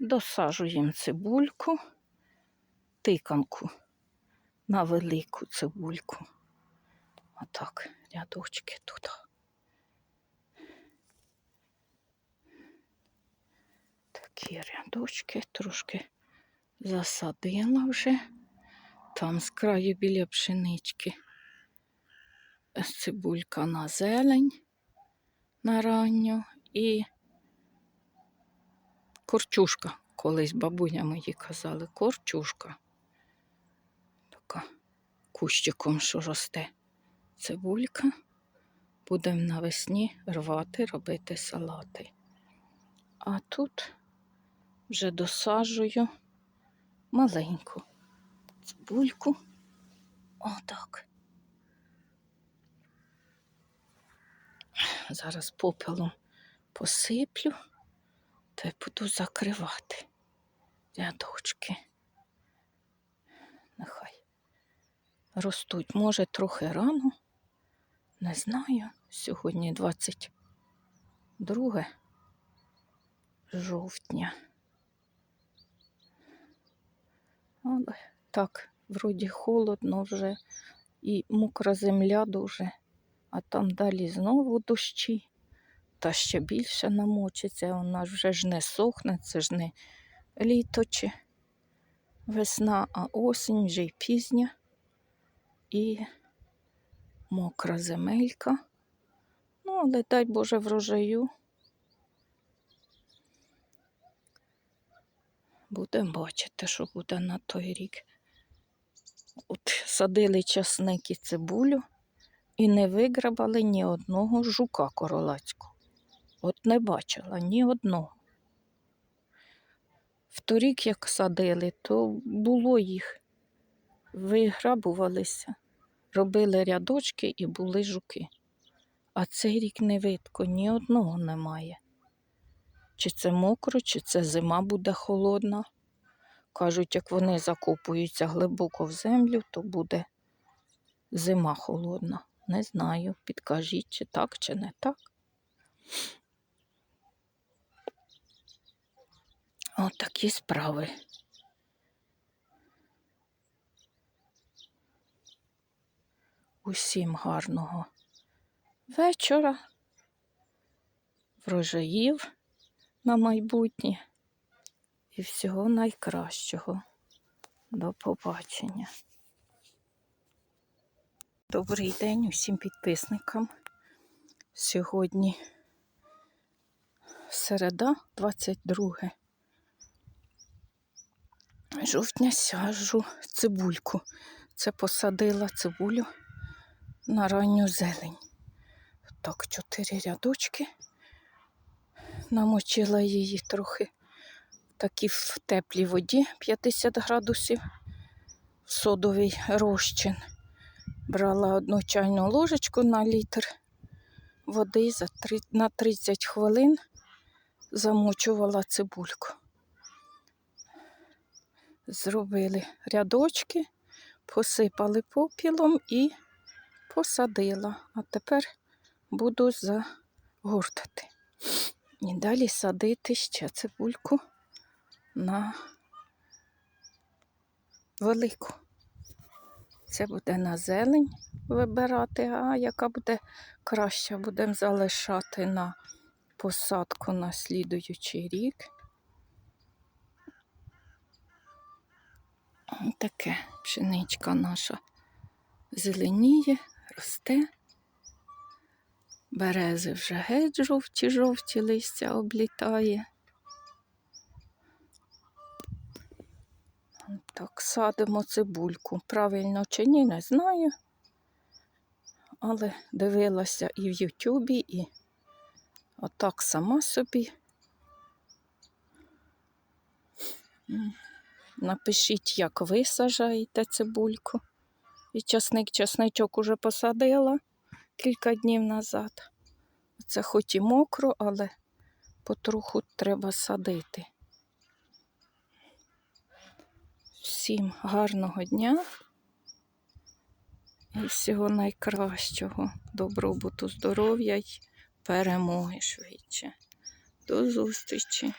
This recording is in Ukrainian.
Досаджуємо цибульку, тиканку на велику цибульку. Отак, рядочки тут. Такі рядочки трошки засадила вже. Там з краю біля пшенички. Цибулька на зелень на ранню і корчушка. Колись бабуня мої казали, корчушка. Така кущиком, що росте цибулька. Будемо навесні рвати, робити салати. А тут вже досаджую маленьку цибульку. Отак. Зараз попелом посиплю та й буду закривати рядочки. Нехай ростуть. Може, трохи рано. Не знаю. Сьогодні 22 жовтня. Але так, вроді холодно вже і мокра земля дуже, а там далі знову дощі, та ще більше намочиться, вона вже ж не сохне, це ж не літо чи весна, а осінь вже й пізня і мокра земелька. Ну, але дай Боже врожаю. Будемо бачити, що буде на той рік. От садили часник і цибулю і не виграбали ні одного жука королацького. От не бачила ні одного. Вторік, як садили, то було їх. Виграбувалися, робили рядочки і були жуки. А цей рік не видко, ні одного немає. Чи це мокро, чи це зима буде холодна. Кажуть, як вони закопуються глибоко в землю, то буде зима холодна. Не знаю, підкажіть, чи так, чи не так. От такі справи. Усім гарного вечора, врожаїв на майбутнє і всього найкращого. До побачення. Добрий день усім підписникам. Сьогодні середа, 22 жовтня сяжу цибульку. Це посадила цибулю на ранню зелень. Так, чотири рядочки. Намочила її трохи в такій в теплій воді 50 градусів, содовий розчин. Брала одну чайну ложечку на літр води за 3, на 30 хвилин замочувала цибульку. Зробили рядочки, посипали попілом і посадила. А тепер буду загортати. І далі садити ще цибульку на велику. Це буде на зелень вибирати, а яка буде краща, будемо залишати на посадку на слідуючий рік. Таке пшеничка наша зеленіє, росте. Берези вже геть жовті-жовті листя облітає. Так, садимо цибульку. Правильно чи ні, не знаю. Але дивилася і в Ютубі, і отак сама собі. Напишіть, як ви сажаєте цибульку. І часник, часничок уже посадила кілька днів назад. Це хоч і мокро, але потроху треба садити. Всім гарного дня і всього найкращого, добробуту, здоров'я й перемоги швидше. До зустрічі!